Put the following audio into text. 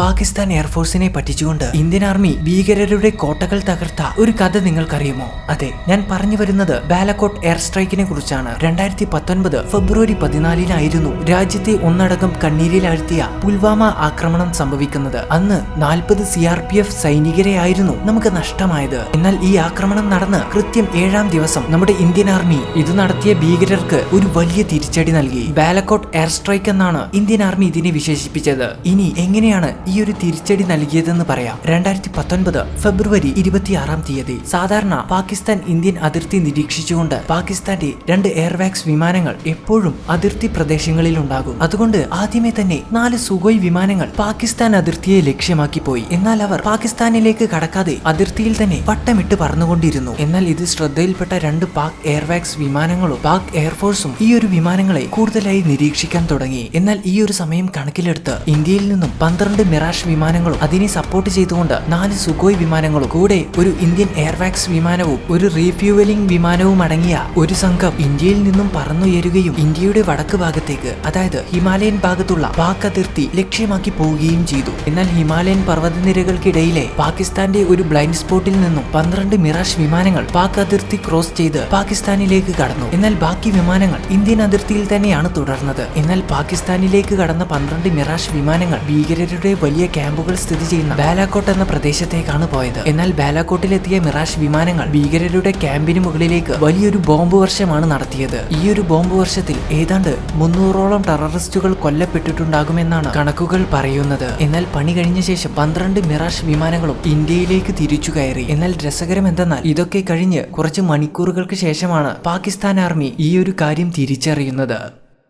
പാകിസ്ഥാൻ എയർഫോഴ്സിനെ പറ്റിച്ചുകൊണ്ട് Indian army ഭീകരരുടെ കോട്ടകൾ തകർത്ത ഒരു കഥ നിങ്ങൾക്കറിയുമോ? അതെ ഞാൻ പറഞ്ഞു വരുന്നത് ബാലക്കോട്ട് എയർ സ്ട്രൈക്കിനെ കുറിച്ചാണ്. രണ്ടായിരത്തി പത്തൊൻപത് ഫെബ്രുവരി പതിനാലിനായിരുന്നു രാജ്യത്തെ ഒന്നടങ്കം കണ്ണീരിലാഴ്ത്തിയ പുൽവാമ ആക്രമണം സംഭവിക്കുന്നത്. അന്ന് നാൽപ്പത് സി ആർ പി എഫ് സൈനികരെയായിരുന്നു നമുക്ക് നഷ്ടമായത്. എന്നാൽ ഈ ആക്രമണം നടന്ന് കൃത്യം ഏഴാം ദിവസം നമ്മുടെ ഇന്ത്യൻ ആർമി ഇത് നടത്തിയ ഭീകരർക്ക് ഒരു വലിയ തിരിച്ചടി നൽകി. ബാലക്കോട്ട് എയർ സ്ട്രൈക്ക് എന്നാണ് ഇന്ത്യൻ ആർമി ഇതിനെ വിശേഷിപ്പിച്ചത്. ഇനി എങ്ങനെയാണ് ഈ ഒരു തിരിച്ചടി നൽകിയതെന്ന് പറയാം. രണ്ടായിരത്തി പത്തൊൻപത് ഫെബ്രുവരി ഇരുപത്തിയാറാം തീയതി സാധാരണ പാകിസ്ഥാൻ ഇന്ത്യൻ അതിർത്തി നിരീക്ഷിച്ചുകൊണ്ട് പാകിസ്ഥാന്റെ രണ്ട് എയർവാക്സ് വിമാനങ്ങൾ എപ്പോഴും അതിർത്തി പ്രദേശങ്ങളിൽ ഉണ്ടാകും അതുകൊണ്ട് ആദ്യമേ തന്നെ നാല് സുഗോയ് വിമാനങ്ങൾ പാകിസ്ഥാൻ അതിർത്തിയെ ലക്ഷ്യമാക്കി പോയി. എന്നാൽ അവർ പാകിസ്ഥാനിലേക്ക് കടക്കാതെ അതിർത്തിയിൽ തന്നെ വട്ടമിട്ട് പറന്നുകൊണ്ടിരുന്നു. എന്നാൽ ഇത് ശ്രദ്ധയിൽപ്പെട്ട രണ്ട് പാക് എയർവാക്സ് വിമാനങ്ങളും പാക് എയർഫോഴ്സും ഈ ഒരു വിമാനങ്ങളെ കൂടുതലായി നിരീക്ഷിക്കാൻ തുടങ്ങി. എന്നാൽ ഈ ഒരു സമയം കണക്കിലെടുത്ത് ഇന്ത്യയിൽ നിന്നും പന്ത്രണ്ട് മിറാഷ് വിമാനങ്ങളും അതിനെ സപ്പോർട്ട് ചെയ്തുകൊണ്ട് നാല് സുഗോയ് വിമാനങ്ങളും കൂടെ ഒരു ഇന്ത്യൻ എയർവാക്സ് വിമാനവും ഒരു റീഫ്യൂവലിംഗ് വിമാനവും അടങ്ങിയ ഒരു സംഘം ഇന്ത്യയിൽ നിന്നും പറന്നുയരുകയും ഇന്ത്യയുടെ വടക്ക് ഭാഗത്തേക്ക് അതായത് ഹിമാലയൻ ഭാഗത്തുള്ള പാക് അതിർത്തി ലക്ഷ്യമാക്കി പോവുകയും ചെയ്തു. എന്നാൽ ഹിമാലയൻ പർവതനിരകൾക്കിടയിലെ പാകിസ്ഥാന്റെ ഒരു ബ്ലൈൻഡ് സ്പോട്ടിൽ നിന്നും പന്ത്രണ്ട് മിറാഷ് വിമാനങ്ങൾ പാക് അതിർത്തി ക്രോസ് ചെയ്ത് പാകിസ്ഥാനിലേക്ക് കടന്നു. എന്നാൽ ബാക്കി വിമാനങ്ങൾ ഇന്ത്യൻ അതിർത്തിയിൽ തന്നെയാണ് തുടർന്നത്. എന്നാൽ പാകിസ്ഥാനിലേക്ക് കടന്ന പന്ത്രണ്ട് മിറാഷ് വിമാനങ്ങൾ ഭീകരരുടെ വലിയ ക്യാമ്പുകൾ സ്ഥിതി ചെയ്യുന്ന ബാലാക്കോട്ട് എന്ന പ്രദേശത്തേക്കാണ് പോയത്. എന്നാൽ ബാലാക്കോട്ടിലെത്തിയ മിറാഷ് വിമാനങ്ങൾ ഭീകരരുടെ ക്യാമ്പിന് മുകളിലേക്ക് വലിയൊരു ബോംബ് വർഷമാണ് നടത്തിയത്. ഈ ഒരു ബോംബ് വർഷത്തിൽ ഏതാണ്ട് മുന്നൂറോളം ടെററിസ്റ്റുകൾ കൊല്ലപ്പെട്ടിട്ടുണ്ടാകുമെന്നാണ് കണക്കുകൾ പറയുന്നത്. എന്നാൽ പണി കഴിഞ്ഞ ശേഷം പന്ത്രണ്ട് മിറാഷ് വിമാനങ്ങളും ഇന്ത്യയിലേക്ക് തിരിച്ചു കയറി. എന്നാൽ രസകരം എന്തെന്നാൽ ഇതൊക്കെ കഴിഞ്ഞ് കുറച്ച് മണിക്കൂറുകൾക്ക് ശേഷമാണ് പാകിസ്ഥാൻ ആർമി ഈ ഒരു കാര്യം തിരിച്ചറിയുന്നത്.